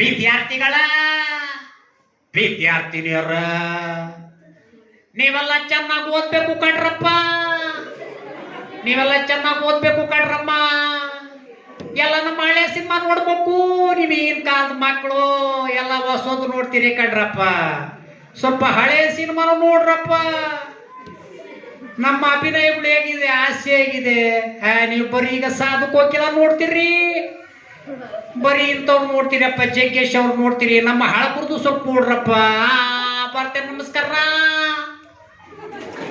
ವಿದ್ಯಾರ್ಥಿಗಳ. ವಿದ್ಯಾರ್ಥಿನಿಯರ. ನೀವೆಲ್ಲ ಚೆನ್ನಾಗಿ ಓದ್ಬೇಕು ಕಣ್ರಪ್ಪ. ನೀವೆಲ್ಲ ಚೆನ್ನಾಗಿ ಓದ್ಬೇಕು ಕಣ್ರಮ್ಮ. ಎಲ್ಲ ನಮ್ಮ ಹಳೆ ಸಿನಿಮಾ ನೋಡ್ಬೇಕು ನಿಮ್ ಈಗಿನ ಕಾಲದ ಮಕ್ಕಳು ಎಲ್ಲ ಹೊಸದು ನೋಡ್ತೀರಿ ಕಣ್ರಪ್ಪ. ಸ್ವಲ್ಪ ಹಳೆ ಸಿನಿಮಾನು ನೋಡ್ರಪ್ಪ. ನಮ್ಮ ಅಭಿನಯಗಳು ಹೇಗಿದೆ ಆಸೆ ಹೇಗಿದೆ. ನೀವು ಬರೀ ಈಗ ಸಾಧು ಕೋಕಿಲ ನೋಡ್ತೀರಿ. ಬರೀ ಇಂಥವ್ರು ನೋಡ್ತೀರಪ್ಪ, ಜಗ್ಗೇಶ್ ಅವ್ರು ನೋಡ್ತೀರಿ, ನಮ್ಮ ಹಳಬರ್ದು ಸ್ವಲ್ಪ ನೋಡ್ರಪ್ಪ ಬರ್ತೇನೆ, ನಮಸ್ಕಾರ.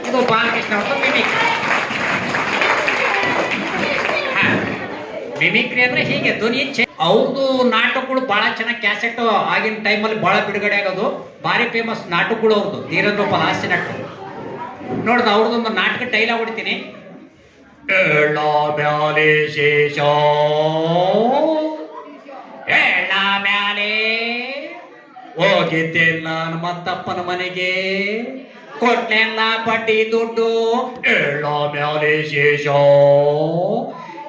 ಇದು ಬಾಲಕೃಷ್ಣ ಅವ್ರದ್ದು ಮಿಮಿಕ್ರಿ ಮಿಮಿಕ್ರಿ ಅಂದ್ರೆ ಹೀಗೆ, ಧ್ವನಿ ಅವ್ರದ್ದು ನಾಟಕಗಳು ಬಹಳ ಚೆನ್ನಾಗಿ ಕ್ಯಾಸೆಟ್ ಆಗಿನ ಟೈಮಲ್ಲಿ ಬಹಳ ಬಿಡುಗಡೆ ಆಗೋದು. ಭಾರಿ ಫೇಮಸ್ ನಾಟಕಗಳು ಅವ್ರದ್ದು ಧೀರೇಂದ್ರ ಗೋಪಾಲ್ ಹಾಸ್ಯ ನಾಟಕ ನೋಡ್ದ ಅವ್ರದ್ದೊಂದು ನಾಟಕ ಡೈಲಾಗ್ ಹೊಡಿತೀನಿ ಎಳ್ಳ ಮ್ಯಾಲೆ ಶೇಷ ಎಳ್ಳ ಮ್ಯಾಲೆ ಹೋಗಿದ್ದೆ ನಾನು ಮತ್ತಪ್ಪನ ಮನೆಗೆ. ಕೊಟ್ನೆಲ್ಲ ಪಟ್ಟಿ ದುಡ್ಡು. ಎಳ್ಳ ಮ್ಯಾಲೆ ಶೇಷ.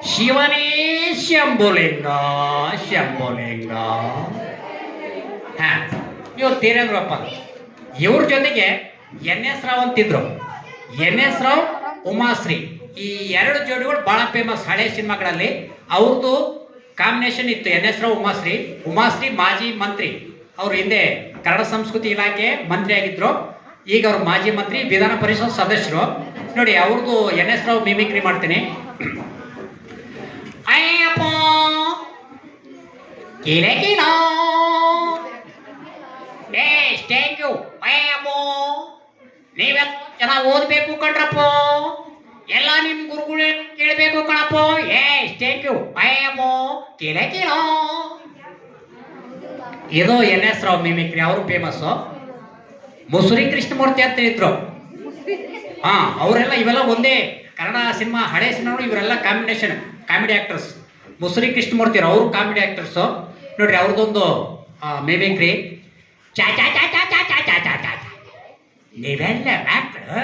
ಶಿವನೇ ಶಂಭುಲಿಂಗ ಶಂಭುಲಿಂಗ. ಹಾ, ಇವ್ರು ತೀರೇಂದ್ರಪ್ಪ. ಇವ್ರ ಜೊತೆಗೆ ಎನ್ ಎಸ್ ರಾವ್ ಅಂತಿದ್ರು. N S Rao, Umashree. ಈ ಎರಡು ಜೋಡಿಗಳು ಬಹಳ ಫೇಮಸ್ ಹಳೆ ಸಿನಿಮಾಗಳಲ್ಲಿ. ಅವ್ರದ್ದು ಕಾಂಬಿನೇಷನ್ ಇತ್ತು ಎನ್ ಎಸ್ ರಾವ್, ಉಮಾಶ್ರೀ. ಉಮಾಶ್ರೀ ಮಾಜಿ ಮಂತ್ರಿ. ಅವ್ರ ಹಿಂದೆ ಕನ್ನಡ ಸಂಸ್ಕೃತಿ ಇಲಾಖೆ ಮಂತ್ರಿ ಆಗಿದ್ರು ಈಗ ಅವರು ಮಾಜಿ ಮಂತ್ರಿ, ವಿಧಾನ ಪರಿಷತ್ ಸದಸ್ಯರು. ನೋಡಿ ಅವ್ರದ್ದು ಎನ್ ಎಸ್ ರಾವ್ ಮಿಮಿಕ್ರಿ ಮಾಡ್ತೀನಿ. ನೀವೆಲ್ಲ ಚೆನ್ನಾಗಿ ಓದಬೇಕು ಕಣ್ರಪ್ಪ. ಎಲ್ಲ ನಿಮ್ ಗುರುಗಳು ಕೇಳಬೇಕು ಕಣಪ್ಪ. ಏ ಥ್ಯಾಂಕ್ ಯು ಅಯ್ಯಮ್ಮೋ ಕಿಲೆ ಕಿಲೋ ಇದು ಎನ್ ಎಸ್ ರಾವ್ ಮಿಮಿಕ್ರಿ ಅವರು ಫೇಮಸ್ ಮುಸುರಿ ಕೃಷ್ಣಮೂರ್ತಿ ಅಂತ ಇದ್ರು ಹಾ ಅವರೆಲ್ಲ ಇವೆಲ್ಲ ಒಂದೇ ಕನ್ನಡ ಸಿನಿಮಾ ಹಳೆ ಸಿನಿಮಾ ಇವರೆಲ್ಲ combination comedy actors Musuri Krishnamurthy ಅವರು ಕಾಮಿಡಿ ಆಕ್ಟರ್ಸ್ ನೋಡ್ರಿ ಅವ್ರದ್ದೊಂದು ಮಿಮಿಕ್ರಿ ಚಾ ಚಾ ಚಾ ಚಾ ಚಾ ಚಾ ಚಾ ಚಾ ಚಾ ನೀವೆಲ್ಲ ಮಕ್ಕಳು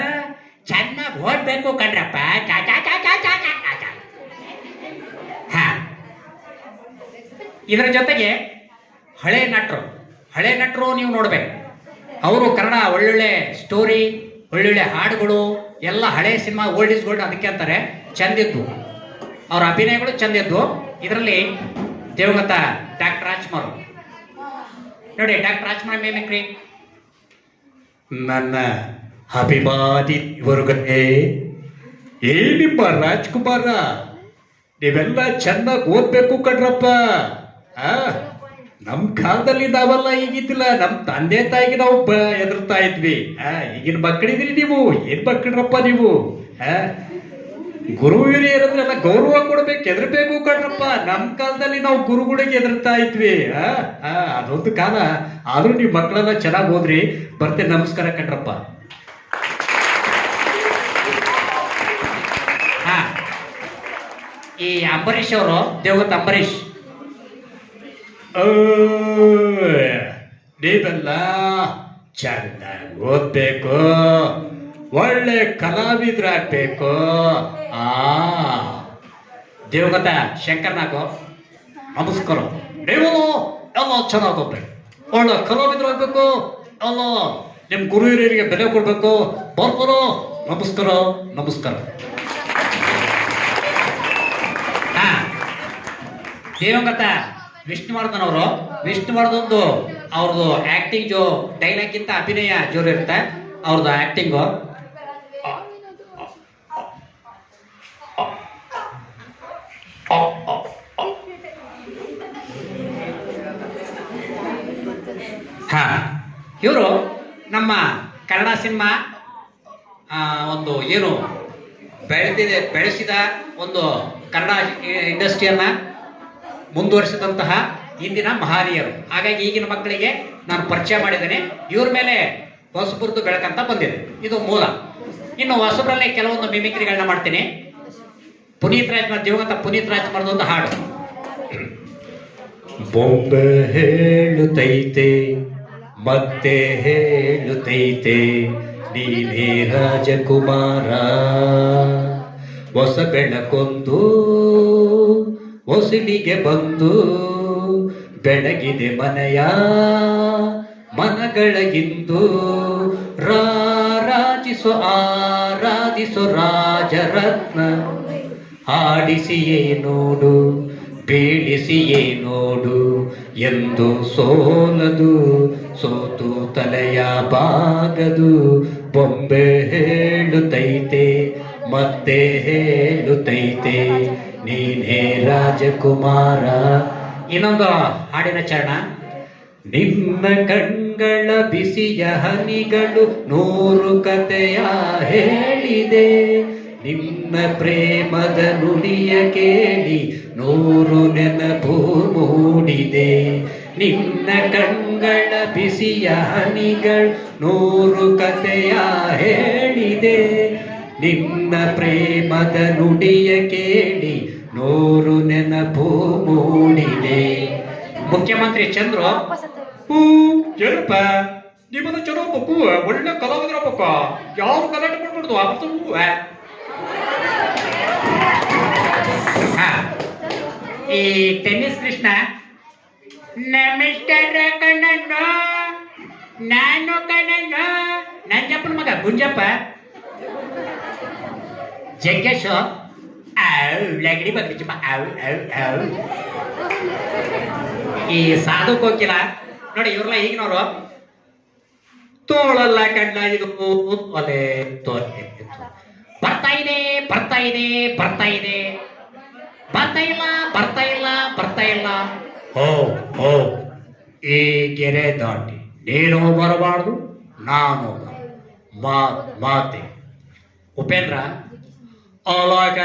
ಚೆನ್ನಾಗಿ ಓದ್ಬೇಕು ಕಣ್ರಪ್ಪ ಚಾ ಚಾ ಚಾ ಚಾ ಚಾ ಚಾ ಇದರ ಜೊತೆಗೆ ಹಳೆ ನಟರು. ಹಳೆ ನಟರು ನೀವು ನೋಡ್ಬೇಕು. ಅವರು ಕನ್ನಡ ಒಳ್ಳೊಳ್ಳೆ ಸ್ಟೋರಿ ಒಳ್ಳೊಳ್ಳೆ ಹಾಡುಗಳು, ಎಲ್ಲ ಹಳೆ ಸಿನಿಮಾ ಓಲ್ಡ್ ಇಸ್ ಗೋಲ್ಡ್ ಅದಕ್ಕೆ ಅಂತಾರೆ, ಚಂದಿದ್ದು. ಅವ್ರ ಅಭಿನಯಗಳು ಚಂದಿದ್ದು. ಇದರಲ್ಲಿ ದೇವಗತ ಡಾಕ್ಟರ್ ರಾಜ್ಕುಮಾರ್ ನೋಡಿ ಡಾಕ್ಟರ್ ರಾಜ್ಕುಮಾರ್ ಮೇಮಿಕ್ರಿ ನನ್ನ ಅಭಿಮಾನಿ ಇವರುಗಳೇ ಏ ನಿಮ್ಮ ರಾಜ್ಕುಮಾರ? ನೀವೆಲ್ಲ ಚೆನ್ನಾಗಿ ಓದ್ಬೇಕು ಕಣ್ರಪ್ಪ. ಆ? ನಮ್ ಕಾಲದಲ್ಲಿ ನಾವೆಲ್ಲ ಈಗಿದ್ದಿಲ್ಲ. ನಮ್ ತಂದೆ ತಾಯಿಗೆ ನಾವು ಎದುರ್ತಾ ಇದ್ವಿ. ಆ, ಈಗಿನ ಮಕ್ಕಳಿದ್ರಿ ನೀವು. ಏನ್ ಮಕ್ಕಳ್ರಪ್ಪ ನೀವು? ಆ? ಗುರು ಹಿರಿಯರಂದ್ರೆ ಎಲ್ಲ ಗೌರವ ಕೊಡ್ಬೇಕು ಎದುರ್ಬೇಕು ಕಣ್ರಪ್ಪ. ನಮ್ ಕಾಲದಲ್ಲಿ ನಾವು ಗುರುಗಳಿಗೆ ಎದುರ್ತಾ ಇದ್ವಿ. ಆ ಅದೊಂದು ಕಾಲ. ಆದ್ರೂ ನೀವು ಮಕ್ಕಳೆಲ್ಲ ಚೆನ್ನಾಗಿ ಓದ್ರಿ. ಬರ್ತೇನೆ ನಮಸ್ಕಾರ ಕಣ್ರಪ್ಪ. ಈ ಅಂಬರೀಶ್ ಅವರು ದೇವಗತ್ ಅಂಬರೀಷ್ ನೀವೆಲ್ಲ ಚೆನ್ನಾಗಿ ಓದ್ಬೇಕು. ಒಳ್ಳೆ ಕಲಾವಿದ್ರಾಗ್ಬೇಕು. ಆ, ದೇವಗತ ಶಂಕರ್ನಾಗು, ನಮಸ್ಕಾರ. ನೀವು ಎಲ್ಲ ಚೆನ್ನಾಗಿ ಓದ್ಬೇಕು. ಒಳ್ಳೆ ಕಲಾವಿದ್ರಾಗ್ಬೇಕು. ಎಲ್ಲ ನಿಮ್ಮ ಗುರು ಹಿರಿಯರಿಗೆ ಬೆಲೆ ಕೊಡ್ಬೇಕು. ಬರ್ಬರೋ, ನಮಸ್ಕಾರ ನಮಸ್ಕಾರ. ದೇವಂಗತ ವಿಷ್ಣುವರ್ಧನ್ ಅವರು. ವಿಷ್ಣುವರ್ಧನ್ದು ಅವ್ರದ್ದು ಆಕ್ಟಿಂಗ್ ಜೋ ಡೈಲಾಗ್ ಗಿಂತ ಅಭಿನಯ ಜೋರು ಇರುತ್ತೆ. ಅವ್ರದ್ದು ಆಕ್ಟಿಂಗು ಹಾ. ಇವರು ನಮ್ಮ ಕನ್ನಡ ಸಿನಿಮಾ ಒಂದು ಏನು ಬೆಳೆದಿದೆ, ಬೆಳೆಸಿದ ಒಂದು ಕನ್ನಡ ಇಂಡಸ್ಟ್ರಿಯನ್ನ ಮುಂದುವರಿಸಿದಂತಹ ಇಂದಿನ ಮಹನೀಯರು. ಹಾಗಾಗಿ ಈಗಿನ ಮಕ್ಕಳಿಗೆ ನಾನು ಪರಿಚಯ ಮಾಡಿದ್ದೇನೆ. ಇವ್ರ ಮೇಲೆ ಹೊಸಬುರ್ದು ಬೆಳಕಂತ ಬಂದಿದೆ. ಇದು ಮೂಲ. ಇನ್ನು ಹೊಸಬರಲ್ಲೇ ಕೆಲವೊಂದು ಮಿಮಿಕ್ರಿಗಳನ್ನ ಮಾಡ್ತೀನಿ. ಪುನೀತ್ ರಾಜ್ಕುಮಾರ್ ದಿವಂಗತ ಪುನೀತ್ ರಾಜ್ಕುಮಾರ್ ಒಂದು ಹಾಡು. ಬೊಂಬೆ ಹೇಳುತ್ತೈತೆ ಮತ್ತೆ ಹೇಳುತ್ತೈತೆ ನೀನೇ ರಾಜಕುಮಾರ ಹೊಸ ಬೆಳಕೊಂದು ಹೊಸಿಲಿಗೆ ಬಂತು ಬೆಳಗಿದೆ ಮನೆಯ ಮನಗಳಗಿಂದು ರಾರಾಜಿಸು, ಆರಾಧಿಸು ರಾಜರತ್ನ. ಆಡಿಸಿಯೇ ನೋಡು, ಬೀಳಿಸಿಯೇ ನೋಡು ಎಂದು ಸೋಲದು, ಸೋತು ತಲೆಯ ಬಾಗದು ಬೊಂಬೆ ಹೇಳುತ್ತೈತೆ ಮತ್ತೆ ಹೇಳುತ್ತೈತೆ, ನೀನೇ ರಾಜಕುಮಾರ. ಇನ್ನೊಂದು ಹಾಡಿನ ಚರಣ. ನಿನ್ನ ಕಣ್ಗಳ ಬಿಸಿಯ ಹನಿಗಳು ನೂರು ಕಥೆಯ ಹೇಳಿದೆ. ನಿನ್ನ ಪ್ರೇಮದ ನುಡಿಯ ಕೇಳಿ ನೂರು ನೆನಪು ಮೂಡಿದೆ. ನಿನ್ನ ಕಣ್ಗಳ ಬಿಸಿಯ ಹನಿಗಳು ನೂರು ಕಥೆಯ ಹೇಳಿದೆ. ನಿನ್ನ ಪ್ರೇಮದ ನುಡಿಯ ಕೇಳಿ ನೂರು ನೆನಪು ಮೂಡಿದೆ. ಮುಖ್ಯಮಂತ್ರಿ ಚಂದ್ರು ಹೂ ಏನಪ್ಪ ನಿಮ್ಮನ್ನ ಚಲೋ ಬೇಕು ಒಳ್ಳೆ ಕಲಾವಿದರಬೇಕು ಯಾರು ಕಲಾಟ ಮಾಡ್ಬಾರ್ದು? ಅವತ್ತು ಈ ಟೆನ್ನಿಸ್ ಕೃಷ್ಣ ನಮಸ್ಕಾರ ಕಣ್ಣಣ್ಣ ನಾನು ಕಣ್ಣಣ್ಣ ನಂಜಪ್ಪನ ಮಗ, ಗುಂಜಪ್ಪ. ಜಗ್ಗೇಶ್ ಲಗಡಿ ಬಗ್ಲಿಚಪ್ಪ ಈ ಸಾಧು ಕೋಕಿಲ ನೋಡಿ ಇವ್ರಲ್ಲ ಈಗಿನವರು ತೋಳಲ್ಲ ಕಣ್ಣ ಇದು ಒಲೆ ತೋರೆ ಬರ್ತಾ ಇದೆ ಬರ್ತಾ ಇದೆ ಬರ್ತಾ ಇದೆ ಬರ್ತಾ ಇಲ್ಲ ಬರ್ತಾ ಇಲ್ಲ ಬರ್ತಾ ಇಲ್ಲ ಹೋ ಹೋ ಈ ಗೆರೆ ದಾಟಿ ನೀನು ಬರಬಾರ್ದು ನಾನು ಮಾತೆ ಉಪೇಂದ್ರ? ಅಲೋಕ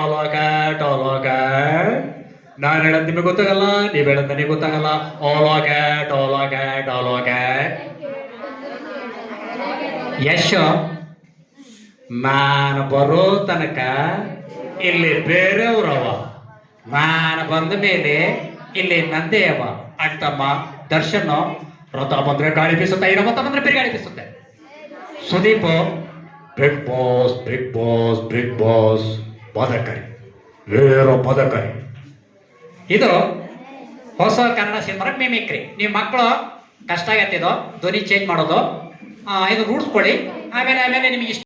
ಆಲಾಕ್ಯಾಟ್ ಆಲಾಕ್ಯಾಟ್ ನಾನು ಹೇಳೋದು ನಿಮಗೆ ಗೊತ್ತಾಗಲ್ಲ, ನೀವು ಹೇಳೋದು ನನಗೆ ಗೊತ್ತಾಗಲ್ಲ. ಆಲಾಕ್ಯಾಟ್ ಆಲಾಕ್ಯಾಟ್ ಆಲಾಕ್ಯಾಟ್ ಯಶ್. ನಾನು ಬರೋ ತನಕ ಇಲ್ಲಿ ಬೇರೆಯವ್ರವ. ನಾನು ಬಂದ ಮೇಲೆ ಇಲ್ಲಿ ನಂದೇ ಅವ ಅಂತಮ್ಮ ದರ್ಶನ್, ರಥ ಬಂದ್ರೆ ಗಾಳಿ ಬೀಸುತ್ತೆ ಇರಮತ್ತ ಬಂದ್ರೆ ಬೇರೆ ಗಾಳಿ ಬೀಸುತ್ತೆ. Sudeep Bigg Boss Bigg Boss Bigg Boss ಪದಕರಿ. ಏರೋ ಪದಕರಿ. ಇದು ಹೊಸ ಕನ್ನಡ ಸಿನಿಮಾ ಮಿಮಿಕ್ರಿ. ನಿಮ್ಮ ಮಕ್ಕಳು ಕಷ್ಟ ಆಗತ್ತಿದು ಧ್ವನಿ ಚೇಂಜ್ ಮಾಡೋದು. ಇದು ರೂಢಿಸ್ಕೊಳ್ಳಿ ಆಮೇಲೆ ಆಮೇಲೆ ನಿಮಗೆ ಇಷ್ಟ